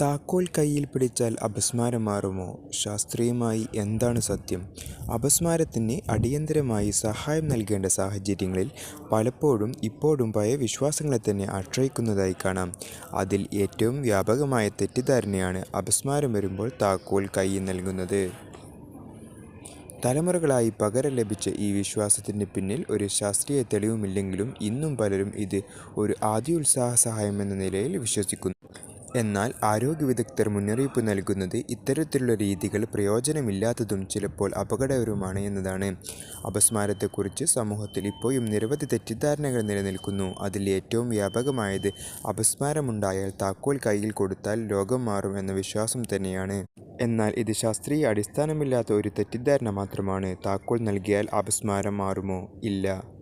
താക്കോൽ കൈയിൽ പിടിച്ചാൽ അപസ്മാരം മാറുമോ? ശാസ്ത്രീയമായി എന്താണ് സത്യം? അപസ്മാരത്തിന് അടിയന്തരമായി സഹായം നൽകേണ്ട സാഹചര്യങ്ങളിൽ പലപ്പോഴും ഇപ്പോഴും പഴയ വിശ്വാസങ്ങളെ തന്നെ ആശ്രയിക്കുന്നതായി കാണാം. അതിൽ ഏറ്റവും വ്യാപകമായ തെറ്റിദ്ധാരണയാണ് അപസ്മാരം വരുമ്പോൾ താക്കോൽ കൈയിൽ നൽകുന്നത്. തലമുറകളായി പകരം ലഭിച്ച ഈ വിശ്വാസത്തിന് പിന്നിൽ ഒരു ശാസ്ത്രീയ തെളിവുമില്ലെങ്കിലും ഇന്നും പലരും ഇത് ഒരു അത്യുത്സാഹ സഹായമെന്ന നിലയിൽ വിശ്വസിക്കുന്നു. എന്നാൽ ആരോഗ്യ വിദഗ്ധർ മുന്നറിയിപ്പ് നൽകുന്നത് ഇത്തരത്തിലുള്ള രീതികൾ പ്രയോജനമില്ലാത്തതും ചിലപ്പോൾ അപകടകരവുമാണ് എന്നതാണ്. അപസ്മാരത്തെക്കുറിച്ച് സമൂഹത്തിൽ ഇപ്പോഴും നിരവധി തെറ്റിദ്ധാരണകൾ നിലനിൽക്കുന്നു. അതിൽ ഏറ്റവും വ്യാപകമായത് അപസ്മാരമുണ്ടായാൽ താക്കോൽ കയ്യിൽ കൊടുത്താൽ രോഗം മാറും എന്ന വിശ്വാസം തന്നെയാണ്. എന്നാൽ ഇത് ശാസ്ത്രീയ അടിസ്ഥാനമില്ലാത്ത ഒരു തെറ്റിദ്ധാരണ മാത്രമാണ്. താക്കോൽ നൽകിയാൽ അപസ്മാരം മാറുമോ? ഇല്ല.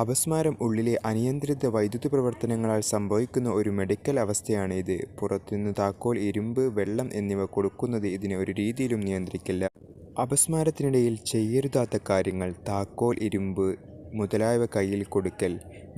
അപസ്മാരം ഉള്ളിലെ അനിയന്ത്രിത വൈദ്യുതപ്രവർത്തനങ്ങളാൽ സംഭവിക്കുന്ന ഒരു മെഡിക്കൽ അവസ്ഥയാണ് ഇത്. പുറത്തുനിന്ന് താക്കോൽ, ഇരുമ്പ്, വെള്ളം എന്നിവ കൊടുക്കുന്നത് ഇതിനെ ഒരു രീതിയിലും നിയന്ത്രിക്കില്ല. അപസ്മാരത്തിനിടയിൽ ചെയ്യരുതാത്ത കാര്യങ്ങൾ താക്കോൽ, ഇരുമ്പ് മുതലായവ കയ്യിൽ കൊടുക്കൽ,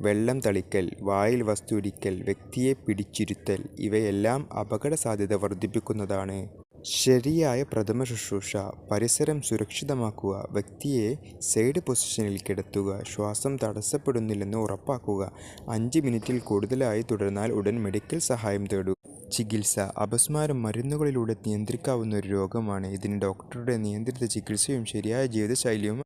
വെള്ളം തളിക്കൽ, വായിൽ വസ്തു ഇടിക്കൽ, വ്യക്തിയെ പിടിച്ചിരുത്തൽ ഇവയെല്ലാം അപകട സാധ്യത വർധിപ്പിക്കുന്നതാണ്. ശരിയായ പ്രഥമ ശുശ്രൂഷ പരിസരം സുരക്ഷിതമാക്കുക, വ്യക്തിയെ സൈഡ് പൊസിഷനിൽ കിടത്തുക, ശ്വാസം തടസ്സപ്പെടുന്നില്ലെന്ന് ഉറപ്പാക്കുക, അഞ്ച് മിനിറ്റിൽ കൂടുതലായി തുടർന്നാൽ ഉടൻ മെഡിക്കൽ സഹായം തേടുക. ചികിത്സ അപസ്മാരം മരുന്നുകളിലൂടെ നിയന്ത്രിക്കാവുന്ന ഒരു രോഗമാണ്. ഇതിന് ഡോക്ടറുടെ നിയന്ത്രിത ചികിത്സയും ശരിയായ ജീവിതശൈലിയും